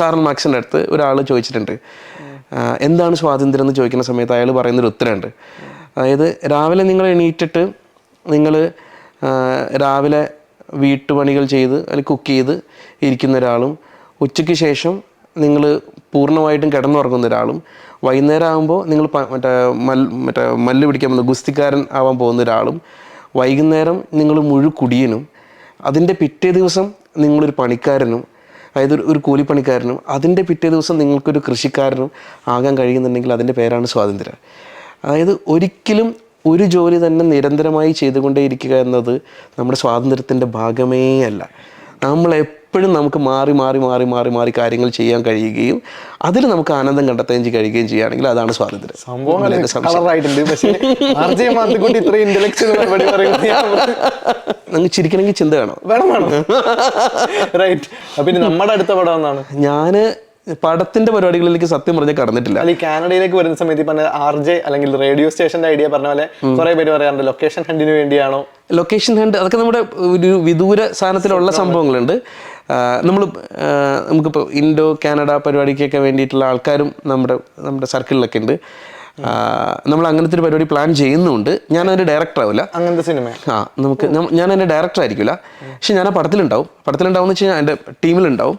Karl മാർക്സിന്റെ അടുത്ത് ഒരാൾ ചോദിച്ചിട്ടുണ്ട്. എന്താണ് സ്വാതന്ത്ര്യം എന്ന് ചോദിക്കുന്ന സമയത്ത് അയാൾ പറയുന്നൊരു ഉത്തരമുണ്ട്. അതായത് രാവിലെ നിങ്ങൾ എണീറ്റിട്ട് നിങ്ങൾ രാവിലെ വീട്ടുപണികൾ ചെയ്ത് അല്ലെങ്കിൽ കുക്ക് ചെയ്ത് ഇരിക്കുന്ന ഒരാളും ഉച്ചയ്ക്ക് ശേഷം നിങ്ങൾ പൂർണമായിട്ടും കിടന്നുറങ്ങുന്ന ഒരാളും വൈകുന്നേരം ആകുമ്പോൾ നിങ്ങൾ മറ്റേ മൽ മറ്റേ മല്ല് പിടിക്കാൻ പോകുന്ന ഗുസ്തിക്കാരൻ ആവാൻ പോകുന്ന ഒരാളും വൈകുന്നേരം നിങ്ങൾ മുഴു കുടിയനും അതിന്റെ പിറ്റേ ദിവസം നിങ്ങളൊരു പണിക്കാരനും അതായത് ഒരു- കൂലിപ്പണിക്കാരനും അതിന്റെ പിറ്റേ ദിവസം നിങ്ങൾക്കൊരു കൃഷിക്കാരനും ആകാൻ കഴിയുന്നുണ്ടെങ്കിൽ അതിന്റെ പേരാണ് സ്വാതന്ത്ര്യം. അതായത് ഒരിക്കലും ഒരു ജോലി തന്നെ നിരന്തരമായി ചെയ്തുകൊണ്ടേയിരിക്കുക എന്നത് നമ്മുടെ സ്വാതന്ത്ര്യത്തിന്റെ ഭാഗമേ അല്ല. നമ്മൾ എപ്പോഴും നമുക്ക് മാറി മാറി മാറി മാറി മാറി കാര്യങ്ങൾ ചെയ്യാൻ കഴിയുകയും അതിൽ നമുക്ക് ആനന്ദം കണ്ടെത്തുകയും കഴിയുകയും ചെയ്യുകയാണെങ്കിൽ അതാണ് സ്വാതന്ത്ര്യം. നിങ്ങൾ ചിരിക്കണമെങ്കിൽ ചിന്ത വേണം. റൈറ്റ് ഇനി നമ്മുടെ അടുത്ത പടം എന്നാണ് ഞാൻ പടത്തിന്റെ പരിപാടികളിലേക്ക് സത്യം പറഞ്ഞ കടന്നിട്ടില്ല. ഈ കാനഡയിലേക്ക് വരുന്ന സമയത്ത് പറഞ്ഞ ആർ ജെ അല്ലെങ്കിൽ റേഡിയോ സ്റ്റേഷന്റെ ഐഡിയ പറഞ്ഞ പോലെ കുറെ പേര് പറയാറുണ്ട് ലൊക്കേഷൻ ഹണ്ടിന് വേണ്ടിയാണോ? ലൊക്കേഷൻ ഹണ്ട് അതൊക്കെ നമ്മുടെ ഒരു വിദൂര സാധനത്തിലുള്ള സംഭവങ്ങളുണ്ട്. നമ്മൾ നമുക്കിപ്പോൾ ഇൻഡോ കാനഡ പരിപാടിക്കൊക്കെ വേണ്ടിയിട്ടുള്ള ആൾക്കാരും നമ്മുടെ നമ്മുടെ സർക്കിളിലൊക്കെ ഉണ്ട്. നമ്മൾ അങ്ങനത്തെ ഒരു പരിപാടി പ്ലാൻ ചെയ്യുന്നുണ്ട്. ഞാൻ അതിന്റെ ഡയറക്ടർ ആവില്ല. അങ്ങനത്തെ സിനിമ ആ നമുക്ക് ഞാൻ അതിന്റെ ഡയറക്ടർ ആയിരിക്കില്ല. പക്ഷെ ഞാൻ ആ പടത്തിലുണ്ടാവും. പടത്തിലുണ്ടാവും എന്ന് വെച്ച് കഴിഞ്ഞാൽ എന്റെ ടീമിലുണ്ടാവും